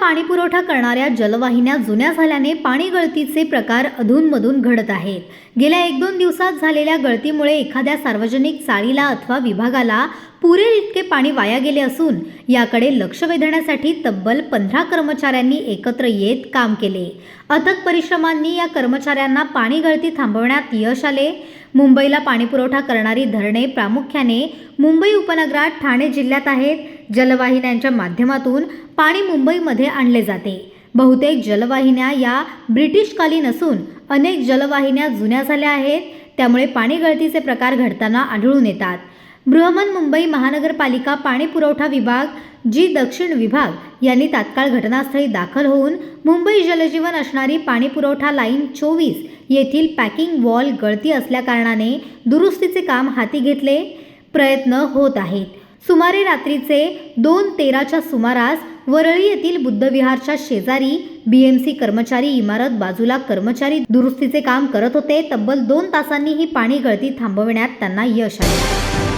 पाणी पुरवठा करणाऱ्या जलवाहिन्या जुन्या झाल्याने पाणी गळतीचे प्रकार अधूनमधून घडत आहेत. गेल्या एक दोन दिवसात झालेल्या गळतीमुळे एखाद्या सार्वजनिक चाळीला अथवा विभागाला पुरेल इतके पाणी वाया गेले असून याकडे लक्ष वेधण्यासाठी तब्बल पंधरा कर्मचाऱ्यांनी एकत्र येत काम केले. अथक परिश्रमांनी या कर्मचाऱ्यांना पाणी गळती थांबवण्यात यश आले. मुंबईला पाणीपुरवठा करणारी धरणे प्रामुख्याने मुंबई उपनगरात ठाणे जिल्ह्यात आहेत. जलवाहिन्यांच्या माध्यमातून पाणी मुंबईमध्ये आणले जाते. बहुतेक जलवाहिन्या या ब्रिटिशकालीन असून अनेक जलवाहिन्या जुन्या झाल्या आहेत त्यामुळे पाणी गळतीचे प्रकार घडताना आढळून येतात. बृहमन मुंबई महानगरपालिका पाणी पुरवठा विभाग जी दक्षिण विभाग यांनी तात्काळ घटनास्थळी दाखल होऊन मुंबई जलजीवन असणारी पाणी पुरवठा लाईन चोवीस येथील पॅकिंग वॉल गळती असल्याकारणाने दुरुस्तीचे काम हाती घेतले प्रयत्न होत आहेत. सुमारे रात्रीचे दोन तेराच्या सुमारास वरळी येथील बुद्धविहारच्या शेजारी बीएमसी कर्मचारी इमारत बाजूला कर्मचारी दुरुस्तीचे काम करत होते. तब्बल दोन तासांनी ही पाणी गळती थांबविण्यात त्यांना यश आले.